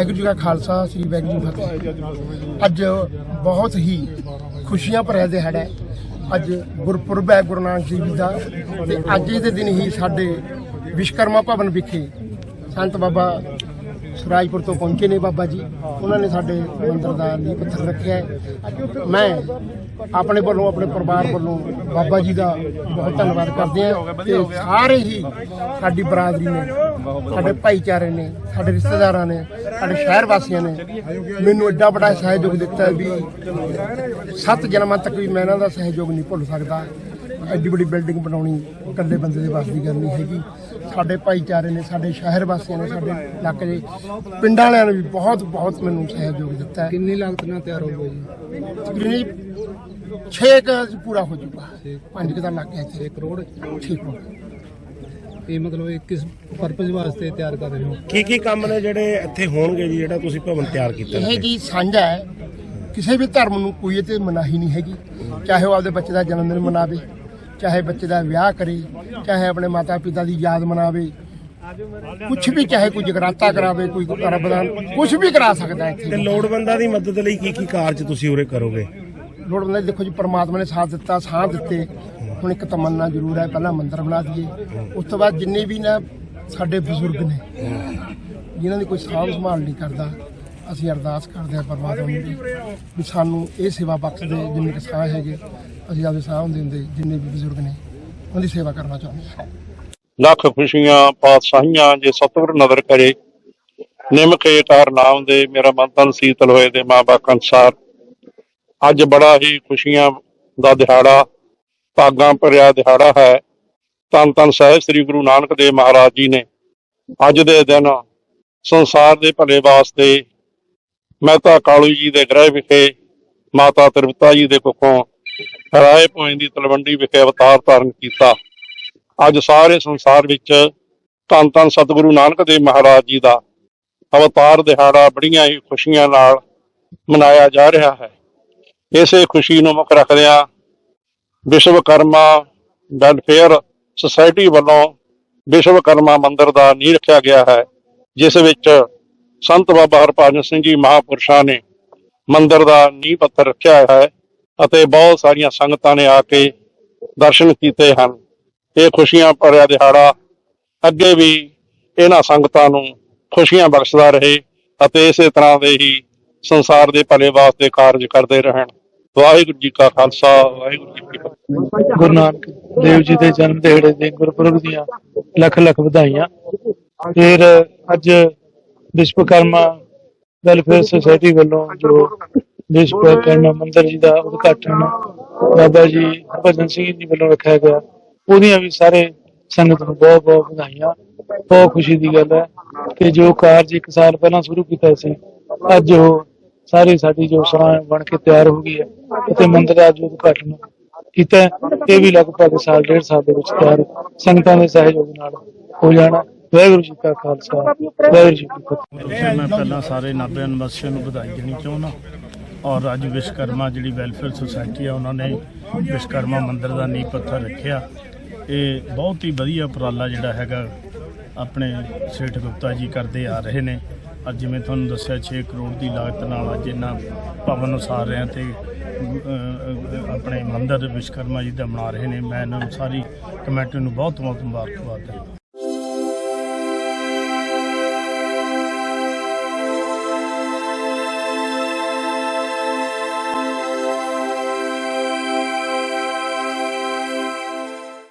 ਵਾਹਿਗੁਰੂ ਜੀ ਕਾ ਖਾਲਸਾ, ਸ੍ਰੀ ਵਾਹਿਗੁਰੂ ਜੀ ਕੀ ਫਤਿਹ। ਅੱਜ ਬਹੁਤ ਹੀ ਖੁਸ਼ੀਆਂ ਭਰਿਆ ਦਿਹਾੜਾ ਹੈ। ਅੱਜ ਗੁਰਪੁਰਬ ਹੈ ਗੁਰੂ ਨਾਨਕ ਦੇਵ ਜੀ ਦਾ ਤੇ ਅੱਜ ਦੇ ਦਿਨ ਹੀ ਸਾਡੇ ਵਿਸ਼ਕਰਮਾ ਭਵਨ ਵਿਖੇ ਸੰਤ ਬਾਬਾ ਸਰਾਜਪੁਰ ਤੋਂ ਪਹੁੰਚੇ ਨੇ ਬਾਬਾ ਜੀ। ਉਹਨਾਂ ਨੇ ਸਾਡੇ ਮੰਦਰ ਦਾ ਨੀਂਹ ਪੱਥਰ ਰੱਖਿਆ ਹੈ। ਮੈਂ ਆਪਣੇ ਵੱਲੋਂ, ਆਪਣੇ ਪਰਿਵਾਰ ਵੱਲੋਂ ਬਾਬਾ ਜੀ ਦਾ ਬਹੁਤ ਧੰਨਵਾਦ ਕਰਦੇ ਹਾਂ ਤੇ ਸਾਰੇ ਹੀ ਸਾਡੀ ਬਰਾਦਰੀ ਨੇ, ਸਾਡੇ ਭਾਈਚਾਰੇ ਨੇ, ਸਾਡੇ ਰਿਸ਼ਤੇਦਾਰਾਂ ਨੇ, ਸਾਡੇ ਸ਼ਹਿਰ ਵਾਸੀਆਂ ਨੇ ਮੈਨੂੰ ਐਡਾ ਵੱਡਾ ਸਹਿਯੋਗ ਦਿੱਤਾ ਵੀ ਸੱਤ ਜਨਮਾਂ ਤੱਕ ਵੀ ਮੈਂ ਇਹਨਾਂ ਦਾ ਸਹਿਯੋਗ ਨਹੀਂ ਭੁੱਲ ਸਕਦਾ। ਐਡੀ ਵੱਡੀ ਬਿਲਡਿੰਗ ਬਣਾਉਣੀ ਇਕੱਲੇ ਬੰਦੇ ਦੇ ਵੱਸ ਦੀ ਗੱਲ ਨਹੀਂ ਹੈਗੀ। ਸਾਡੇ ਭਾਈਚਾਰੇ ਨੇ ਸਾਡੇ ਸ਼ਹਿਰ ਵਾਸੀਆਂ ਨੇ ਸਾਡੇ ਇਲਾਕੇ ਦੇ ਪਿੰਡਾਂ ਵਾਲਿਆਂ ਨੇ ਵੀ ਬਹੁਤ ਬਹੁਤ ਮੈਨੂੰ ਸਹਿਯੋਗ ਦਿੱਤਾ। ਹੈ ਕਿੰਨੀ ਲਾਗਤ ਨਾਲ ਤਿਆਰ ਹੋ ਗਿਆ ਜੀ? ਤਕਰੀਬਨ 6 ਕ ਪੂਰਾ ਹੋ ਚੁੱਕਾ 5 ਕ ਦਾ ਲੱਗ ਗਿਆ 6 ਕਰੋੜ? 6 ਕਰੋੜ। ਇਹ ਮਤਲਬ ਇਹ ਕਿਸ ਪਰਪਸ ਵਾਸਤੇ ਤਿਆਰ ਕਰ ਰਹੇ ਹੋ? ਕੀ ਕੀ ਕੰਮ ਨੇ ਜਿਹੜੇ ਇੱਥੇ ਹੋਣਗੇ ਜੀ ਜਿਹੜਾ ਤੁਸੀਂ ਭਵਨ ਤਿਆਰ ਕੀਤਾ ਇਹ ਜੀ ਸਾਂਝਾ ਹੈ। ਕਿਸੇ ਵੀ ਧਰਮ ਨੂੰ ਕੋਈ ਇਹ ਤੇ ਮਨਾਹੀ ਨਹੀਂ ਹੈਗੀ। ਚਾਹੇ ਉਹ ਆਪਦੇ ਬੱਚੇ ਦਾ ਜਨਮ ਦਿਨ ਮਨਾਵੇ। ਚਾਹੇ ਬੱਚੇ ਦਾ ਵਿਆਹ ਕਰੇ ਚਾਹੇ ਆਪਣੇ ਮਾਤਾ ਪਿਤਾ ਦੀ ਯਾਦ ਮਨਾਵੇ ਕੁਝ ਵੀ ਚਾਹੇ ਕੋਈ ਜਗਰਾਤਾ ਕਰਾਵੇ ਕੋਈ ਰਬਦਾਨ ਕੁਝ ਵੀ ਕਰਾ ਸਕਦਾ ਹੈ ਤੇ ਇੱਥੇ ਲੋੜਵੰਦਾਂ ਦੀ ਮਦਦ ਲਈ ਕੀ ਕੀ ਕਾਰਜ ਤੁਸੀਂ ਉਰੇ ਕਰੋਗੇ? ਲੋੜਵੰਦ ਦੇਖੋ ਜੀ ਪ੍ਰਮਾਤਮਾ ਨੇ ਸਾਥ ਦਿੱਤਾ ਸਾਹ ਦਿੱਤੇ। ਹੁਣ ਇੱਕ ਤਮੰਨਾ ਜ਼ਰੂਰ ਹੈ ਪਹਿਲਾਂ ਮੰਦਿਰ ਬਣਾ ਦਈਏ। ਉਸ ਤੋਂ ਬਾਅਦ ਜਿੰਨੇ ਵੀ ਨਾ ਸਾਡੇ ਬਜ਼ੁਰਗ ਨੇ ਜਿਨ੍ਹਾਂ ਦੀ ਕੋਈ ਸਾਂਭ ਸੰਭਾਲ ਨਹੀਂ ਕਰਦਾ ਅਸੀਂ ਅਰਦਾਸ ਕਰਦੇ ਹਾਂ ਪਰਮਾਤਮਾ ਨੂੰ ਵੀ ਸਾਨੂੰ ਇਹ ਸੇਵਾ ਬਖਸ਼ ਦੇ, ਜਿੰਨੇ ਕਿ ਸਾਹ ਹੈਗੇ, ਅਸੀਂ ਆਪਦੇ ਸਾਹ ਹੁੰਦੇ ਹੁੰਦੇ ਜਿੰਨੇ ਵੀ ਬਜ਼ੁਰਗ ਨੇ, ਉਹਦੀ ਸੇਵਾ ਕਰਨਾ ਚਾਹੁੰਦੇ ਹਾਂ। ਲੱਖ ਖੁਸ਼ੀਆਂ, ਪਾਤਸ਼ਾਹੀਆਂ, ਜੇ ਸਤਿਗੁਰ ਨਦਰ ਕਰੇ ਨਿਮਕੇ ਕਾਰ ਨਾਮ ਦੇ ਮੇਰਾ ਮਨ ਤਨ ਸੀਤਲ ਹੋਏ ਦੇ ਮਾਂ ਬਾਪ ਅਨਸਾਰ। ਅੱਜ ਬੜਾ ਹੀ ਖੁਸ਼ੀਆਂ ਦਾ ਦਿਹਾੜਾ, ਭਾਗਾਂ ਭਰਿਆ ਦਿਹਾੜਾ ਹੈ। ਧੰਨ ਧੰਨ ਸਾਹਿਬ ਸ੍ਰੀ ਗੁਰੂ ਨਾਨਕ ਦੇਵ ਮਹਾਰਾਜ ਜੀ ਨੇ ਅੱਜ ਦੇ ਦਿਨ ਸੰਸਾਰ ਦੇ ਭਲੇ ਵਾਸਤੇ ਮਹਿਤਾ ਕਾਲੂ ਜੀ ਦੇ ਗ੍ਰਹਿ ਵਿਖੇ, ਮਾਤਾ ਤ੍ਰਿਪਤਾ ਜੀ ਦੇ ਪੱਖੋਂ ਰਾਏ ਭੋਇੰ ਦੀ ਤਲਵੰਡੀ ਵਿਖੇ ਅਵਤਾਰ ਧਾਰਨ ਕੀਤਾ। ਅੱਜ ਸਾਰੇ ਸੰਸਾਰ ਵਿੱਚ ਧੰਨ ਧੰਨ ਸਤਿਗੁਰੂ ਨਾਨਕ ਦੇਵ ਮਹਾਰਾਜ ਜੀ ਦਾ ਅਵਤਾਰ ਦਿਹਾੜਾ ਬੜੀਆਂ ਹੀ ਖੁਸ਼ੀਆਂ ਨਾਲ ਮਨਾਇਆ ਜਾ ਰਿਹਾ ਹੈ। ਇਸੇ ਖੁਸ਼ੀ ਨੂੰ ਮੁੱਖ ਰੱਖਦਿਆਂ ਵਿਸ਼ਵਕਰਮਾ ਵੈਲਫੇਅਰ ਸੁਸਾਇਟੀ ਵੱਲੋਂ ਵਿਸ਼ਵਕਰਮਾ ਮੰਦਿਰ ਦਾ ਨੀਂਹ ਰੱਖਿਆ ਗਿਆ ਹੈ, ਜਿਸ ਵਿੱਚ ਸੰਤ ਬਾਬਾ ਹਰਭਜਨ ਸਿੰਘ ਜੀ ਮਹਾਪੁਰਸ਼ਾਂ ਨੇ ਮੰਦਿਰ ਦਾ ਨੀਂਹ ਪੱਥਰ ਰੱਖਿਆ ਹੈ ਅਤੇ ਬਹੁਤ ਸਾਰੀਆਂ ਸੰਗਤਾਂ ਨੇ ਆ ਕੇ ਦਰਸ਼ਨ ਕੀਤੇ ਹਨ। ਇਹ ਖੁਸ਼ੀਆਂ ਭਰਿਆ ਦਿਹਾੜਾ ਅੱਗੇ ਵੀ ਇਹਨਾਂ ਸੰਗਤਾਂ ਨੂੰ ਖੁਸ਼ੀਆਂ ਬਖਸ਼ਦਾ ਰਹੇ ਅਤੇ ਇਸੇ ਤਰ੍ਹਾਂ ਦੇ ਹੀ ਸੰਸਾਰ ਦੇ ਭਲੇ ਵਾਸਤੇ ਕਾਰਜ ਕਰਦੇ ਰਹਿਣ। ਵਾਹਿਗੁਰੂ ਜੀ ਕਾ ਖਾਲਸਾ, ਵਾਹਿਗੁਰੂ ਜੀ ਕੀ ਫਤਿਹ। ਗੁਰੂ ਨਾਨਕ ਦੇਵ ਜੀ ਦੇ ਜਨਮ ਦਿਹਾੜੇ ਦੇ ਗੁਰਪੁਰਬ ਦੀਆਂ ਲੱਖ ਲੱਖ ਵਧਾਈਆਂ। ਫਿਰ ਅੱਜ ਵਿਸ਼ਵਕਰਮਾ ਵੈਲਫੇਅਰ ਸੁਸਾਇਟੀ ਵੱਲੋਂ ਜੋ ਵਿਸ਼ਵਕਰਮਾ ਮੰਦਿਰ ਜੀ ਦਾ ਉਦਘਾਟਨ ਬਾਬਾ ਜੀ ਹਰਭਜਨ ਸਿੰਘ ਜੀ ਵੱਲੋਂ ਰੱਖਿਆ ਗਿਆ। ਉਹਦੀਆਂ ਵੀ ਸਾਰੇ ਸੰਗਤ ਨੂੰ ਬਹੁਤ ਬਹੁਤ ਵਧਾਈਆਂ। ਬਹੁਤ ਖੁਸ਼ੀ ਦੀ ਗੱਲ ਹੈ ਕਿ ਜੋ ਕਾਰਜ ਇੱਕ ਸਾਲ ਪਹਿਲਾਂ ਸ਼ੁਰੂ ਕੀਤਾ ਸੀ ਅੱਜ ਉਹ ਸਾਰੀ ਸਾਡੀ ਜੋ ਸਰਾਂ ਬਣ ਕੇ ਤਿਆਰ ਹੋ ਗਈ ਹੈ ਅਤੇ ਮੰਦਿਰ ਦਾ ਜੋ ਉਦਘਾਟਨ ਕੀਤਾ ਇਹ ਵੀ ਲਗਭਗ ਸਾਲ ਡੇਢ ਸਾਲ ਦੇ ਵਿੱਚ ਤਿਆਰ ਸੰਗਤਾਂ ਦੇ ਸਹਿਯੋਗ ਨਾਲ ਹੋ ਜਾਣਾ। ਵਾਹਿਗੁਰੂ ਜੀ ਕਾ ਖਾਲਸਾ, ਵਾਹਿਗੁਰੂ ਜੀ ਕੀ ਫਤਿਹ। ਮੈਂ ਪਹਿਲਾਂ ਸਾਰੇ ਨਾਭੇ ਨਿਵਾਸੀਆਂ ਨੂੰ ਵਧਾਈ ਦੇਣੀ ਚਾਹੁੰਦਾ ਔਰ ਅੱਜ ਵਿਸ਼ਕਰਮਾ ਜਿਹੜੀ ਵੈਲਫੇਅਰ ਸੁਸਾਇਟੀ ਆ, ਉਹਨਾਂ ਨੇ ਵਿਸ਼ਕਰਮਾ ਮੰਦਿਰ ਦਾ ਨੀਂਹ ਪੱਥਰ ਰੱਖਿਆ। ਇਹ ਬਹੁਤ ਹੀ ਵਧੀਆ ਉਪਰਾਲਾ ਜਿਹੜਾ ਹੈਗਾ, ਆਪਣੇ ਸੇਠ ਗੁਪਤਾ ਜੀ ਕਰਦੇ ਆ ਰਹੇ ਨੇ। ਅੱਜ ਜਿਵੇਂ ਤੁਹਾਨੂੰ ਦੱਸਿਆ 6 ਕਰੋੜ ਦੀ ਲਾਗਤ ਨਾਲ ਅੱਜ ਇਹਨਾਂ ਭਵਨ ਉਸਾਰ ਰਹੇ ਆ ਤੇ ਆਪਣੇ ਮੰਦਿਰ ਵਿਸ਼ਕਰਮਾ ਜੀ ਦਾ ਬਣਾ ਰਹੇ ਨੇ। ਮੈਂ ਇਹਨਾਂ ਨੂੰ ਸਾਰੀ ਕਮੇਟੀ ਨੂੰ ਬਹੁਤ ਬਹੁਤ ਮੁਬਾਰਕਬਾਦ ਦਿੰਦਾ